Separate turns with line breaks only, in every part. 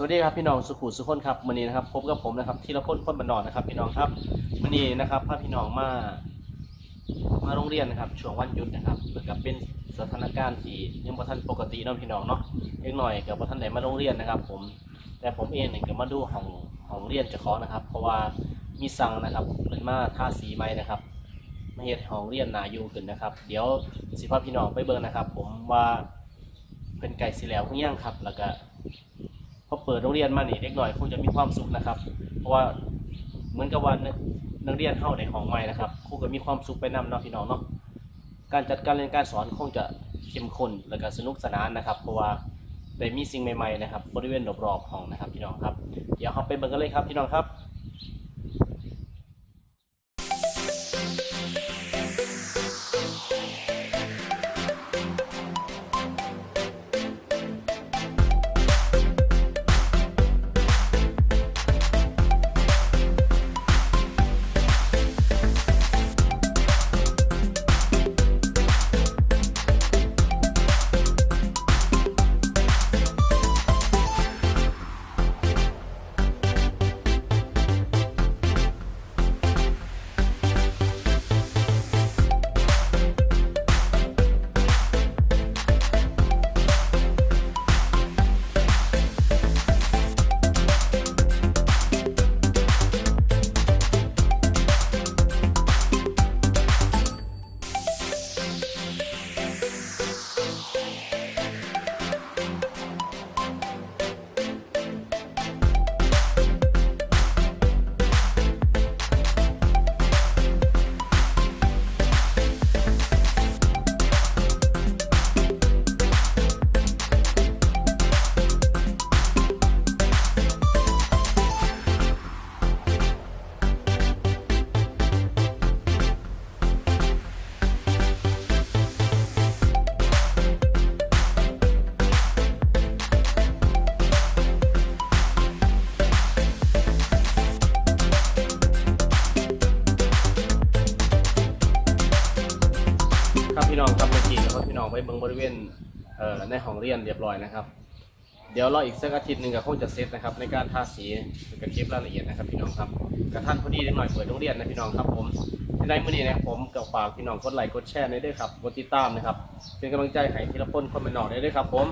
สวัสดีครับพี่น้องสุขุมสุขคนครับวันนี้นะครับพบกับผมนะครับธีรพลคนบันดอนนะครับ พี่น้องครับวันนี้นะครับพาพี่น้องมามาโรงเรียนนะครับช่วงวันหยุดนะครับเพื่อกับเป็นสถานการณ์ที่ยังบ่ทันปกติเนาะพี่น้องเนาะเล็กหน่อยกับบ่ทันได้มาโรงเรียนนะครับ ผมแต่ผมเองเนี่ยก็มาดูของของเรียนจ้าขอนะครับ เพราะว่ามีสั่งนะครับเป็นมาทาสีใหม่นะครับมาเฮ็ดของเรียนหนาอยู่ขึ้นนะครับ เดี๋ยวสิพาพี่น้องไปเบิ่งนะครับ ผมว่าเพิ่นไก่สิแล้วเพิ่งย่างครับ แล้วก็ พอเปิดโรงเรียนมานี่เด็กหน่อยคงจะมีความสุขนะครับ เพราะว่าเหมือนกับวันนักเรียนเข้าในของใหม่นะครับครูก็มีความสุขไปนำเนาะพี่น้องเนาะการจัดการเรียนการสอนคงจะเข้มข้นและก็สนุกสนานนะครับ เพราะว่าได้มีสิ่งใหม่ๆนะครับบริเวณรอบๆห้องนะครับพี่น้องครับเดี๋ยวเราไปเบิ่งกันเลยครับพี่น้องครับ ครับพี่น้องครับเมื่อกี้นะครับพี่น้องไปเบิ่งบริเวณเอ่อในห้องเรียนเรียบร้อยนะครับ เดี๋ยวรออีกสักอาทิตย์หนึ่งก็คงจะเสร็จนะครับ ในการทาสีกับเก็บรายละเอียดนะครับ พี่น้องครับกระท่านพอดีเล็กหน่อยเปิดโรงเรียนนะพี่น้องครับผมในได้มื้อนี้นะครับผมกับฝากพี่น้องกดไลค์กดแชร์ได้ด้วยครับกดติดตามนะครับเป็นกำลังใจให้ทีละคนคนเป็นน้องได้ด้วยครับ ผม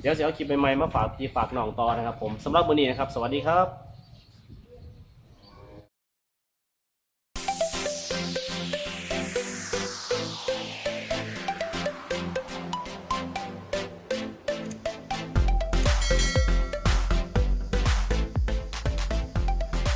เดี๋ยวจะเอาคลิปใหม่ๆมาฝากพี่ฝากน้องต่อนะครับ ผมสำหรับมื้อนี้นะครับ สวัสดีครับ